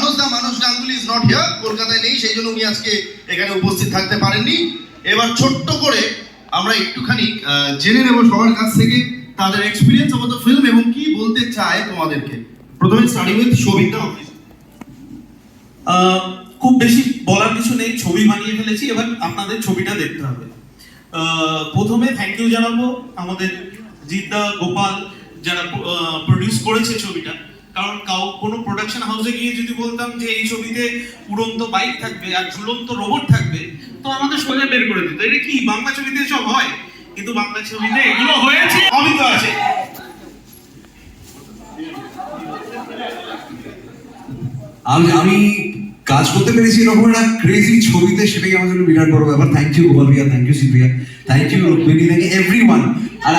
মানুষ দা মানুষ Ganguly is not here কলকাতায় নেই, সেই জন্য উনি আজকে এখানে উপস্থিত থাকতে পারেননি। এবার ছোট্ট করে আমরা একটুখানি জেনে নেব সবার কাছ থেকে তাদের এক্সপিরিয়েন্স দ্য ফিল্ম এবং কি বলতে চায় তোমাদেরকে। প্রথমে স্টার্টিং উইথ সবিতা অফিস খুব বেশি বলার কিছু নেই, ছবি বানিয়ে ফেলেছি, এবার আপনাদের ছবিটা দেখতে হবে। প্রথমে থ্যাংক ইউ জানাব আমাদের জিদ্দা গোপাল যারা প্রডিউস করেছে ছবিটা। কারণ কাউ, কোনো প্রোডাকশন হাউসে গিয়ে যদি বলতাম যে এই ছবিতে উড়ন্ত বাইক থাকবে আর ঝুলন্ত রোবট থাকবে, তো আমাদের সোজা বের করে দিত। এটা কি, বাংলা ছবিতে সব হয়? কিন্তু বাংলা ছবিতে এগুলো হয়েছে অমিত আছে। আমি আমি কাজ করতে পেরেছি এরকম একটা ক্রেজি ছবিতে, সেটাই আমার জন্য বিরাট বড় ব্যাপার। থ্যাংক ইউ গোপাল ভাইয়া thank you sepia thank you Rukmini thank you everyone আর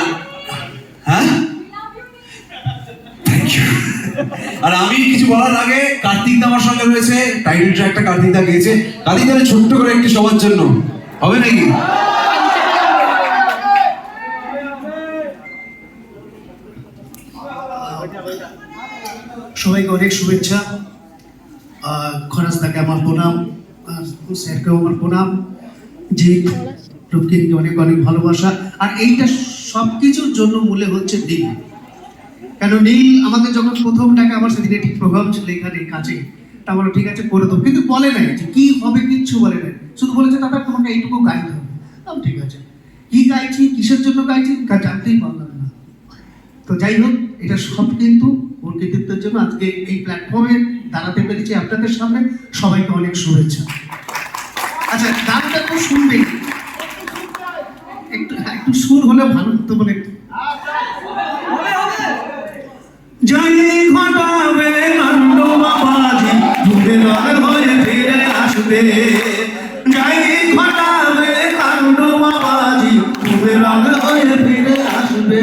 আর আমি কিছু বলার আগে কার্তিক দা আমার সঙ্গে রয়েছে টাইটেল ট্র্যাকটা কার্তিক দা গেয়েছে। কার্তিক দা ছোট্ট করে একটি সবার জন্য। হবে নাকি? সবাইকে অনেক শুভেচ্ছা। খরাজ দাকে আমার প্রণাম স্যারকেও আমার প্রণাম। যে রূপকিনকে অনেক অনেক ভালোবাসা। আর এইটা সব কিছুর জন্য মূলে হচ্ছে নীল কেন নীল আমাদের যখন প্রথম ডাকে, আমার সেদিন ঠিক প্রভাব ছিল এখানে কাছে তা বলো, ঠিক আছে, করে দেবো কিন্তু বলে নাই যে কি হবে, কিচ্ছু বলে নাই। শুধু বলেছে, দাদা, তোমাকে এইটুকু গাইতে হবে। ঠিক আছে। কি গাইছি? কিসের জন্য গাইছি? জানতেই পারলাম না। তো যাই হোক, এটা সব কিন্তু ওর কৃতিত্বের জন্য আজকে এই প্ল্যাটফর্মে দাঁড়াতে পেরেছি আপনাদের সামনে। সবাইকে অনেক শুভেচ্ছা। আচ্ছা গানটা তো শুনবেন একটু একটু সুর হলে ভালো হতো বলে ঘটাবে কাণ্ড বাবাজি। হয়ে ফিরে আসবে। জয় ঘটাবে কাণ্ড বাবাজি। যুগে নয় হয়ে ফিরে আসবে।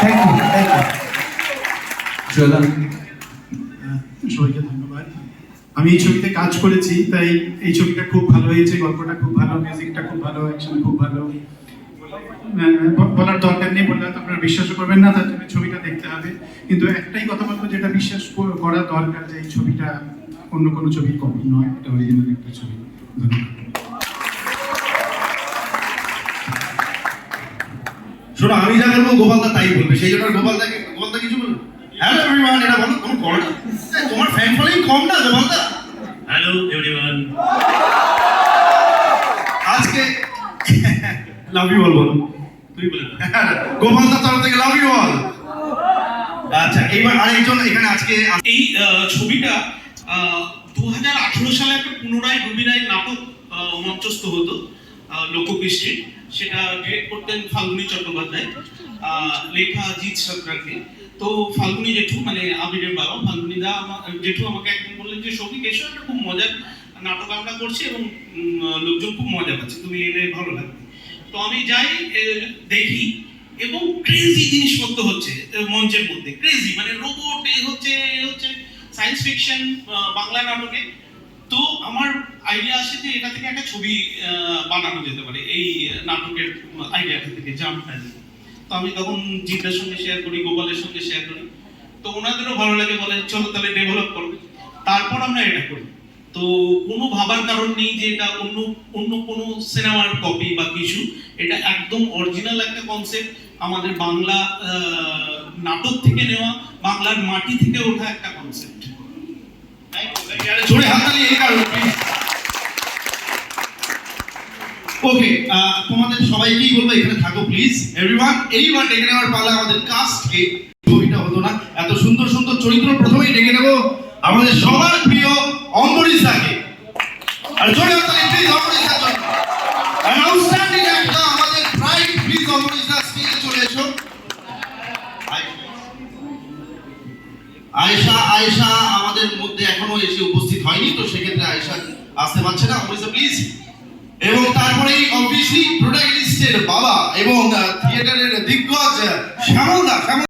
থ্যাংক ইউ থ্যাংক ইউ শ্রদ্ধা সবাইকে ধন্যবাদ। আমি এই ছবিতে কাজ করেছি তাই এই ছবিটা খুব ভালো হয়েছে গল্পটা খুব ভালো মিউজিকটা খুব ভালো অ্যাকশন খুব ভালো। বলার দরকার নেই বললে তো আপনারা বিশ্বাসও করবেন না তার জন্য ছবিটা দেখতে হবে। কিন্তু একটাই কথা বলব যেটা বিশ্বাস কর- করা দরকার যে এই ছবিটা অন্য কোনো ছবির কপি নয় এটা অরিজিনাল একটা ছবি। ধন্যবাদ। শোনো আমি যা বলব গোপালদা তাই বলবে সেই জন্য গোপালদাকে গোপালদা কিছু বলবে হ্যালো এভরিওয়ান এটা বলো তোমার এই, তোমার ফ্যান ফলোইং কম না গোপালদা হ্যালো এভরিওয়ান আজকে লাভ ইউ অল বলো তরফ থেকে লাভ ইউ অল আচ্ছা এইবার আরেকজন এখানে আজকে এই ছবিটা দু হাজার আঠেরো সালে একটা পুনরায় রবিরায় নাটক মঞ্চস্থ হতো লোককৃষ্টি সেটা ডিরেক্ট করতেন ফাল্গুনী চট্টোপাধ্যায় লেখা জিৎ সরকারকে। তো ফাল্গুনী জেঠু মানে আবিরের বাবা ফাল্গুনী দা জেঠু আমাকে একদিন বললেন যে সৌভিক এসো একটা খুব মজার নাটক আমরা করছি এবং লোকজন খুব মজা পাচ্ছে। তুমি এলে ভালো লাগবে। তো আমি যাই দেখি। এবং ক্রেজি জিনিসপত্র হচ্ছে মঞ্চের মধ্যে। ক্রেজি মানে রোবট হচ্ছে হচ্ছে সায়েন্স ফিকশন বাংলা নাটকে। তো আমার আইডিয়া আসে যে এটা থেকে একটা ছবি বানানো যেতে পারে, এই নাটকের আইডিয়াটা থেকে জামটা তো আমি তখন জিদ্দার সঙ্গে শেয়ার করি, গোপালের সঙ্গে শেয়ার করি। তো ওনাদেরও ভালো লাগে বলে, চলো তাহলে ডেভেলপ করবে তারপর আমরা এটা করি। তো কোনো ভাবার কারণ নেই যে এটা অন্য অন্য কোনো সিনেমার কপি বা কিছু। এটা একদম অরিজিনাল একটা কনসেপ্ট আমাদের বাংলা নাটক থেকে নেওয়া, বাংলার মাটি থেকে ওঠা একটা কনসেপ্ট ওকে তোমাদের সবাইকেই বলব এখানে থাকো প্লিজ এভরিওয়ান এইবার ডেকে নেওয়ার পালা আমাদের কাস্টকে ছবিটা হতো না। এত সুন্দর সুন্দর চরিত্র প্রথমেই ডেকে নেব। আমাদের সবার প্রিয় অম্বরীশ দাকে আর জোরে হাততালি প্লিজ অম্বরীশ জন্য An outstanding actor, আমাদের প্রাইড প্লিজ অম্বরীশ স্টেজে চলে এসো। আয়েশা আয়েশা আমাদের মধ্যে এখনও এসে উপস্থিত হয়নি তো সেক্ষেত্রে আয়েশা আসতে পারছে না। অমরিসা প্লিজ এবং তারপরেই অবভিয়াসলি প্রোটাগনিস্টের বাবা এবং থিয়েটারের দিগ্গজ শ্যামল শ্যামল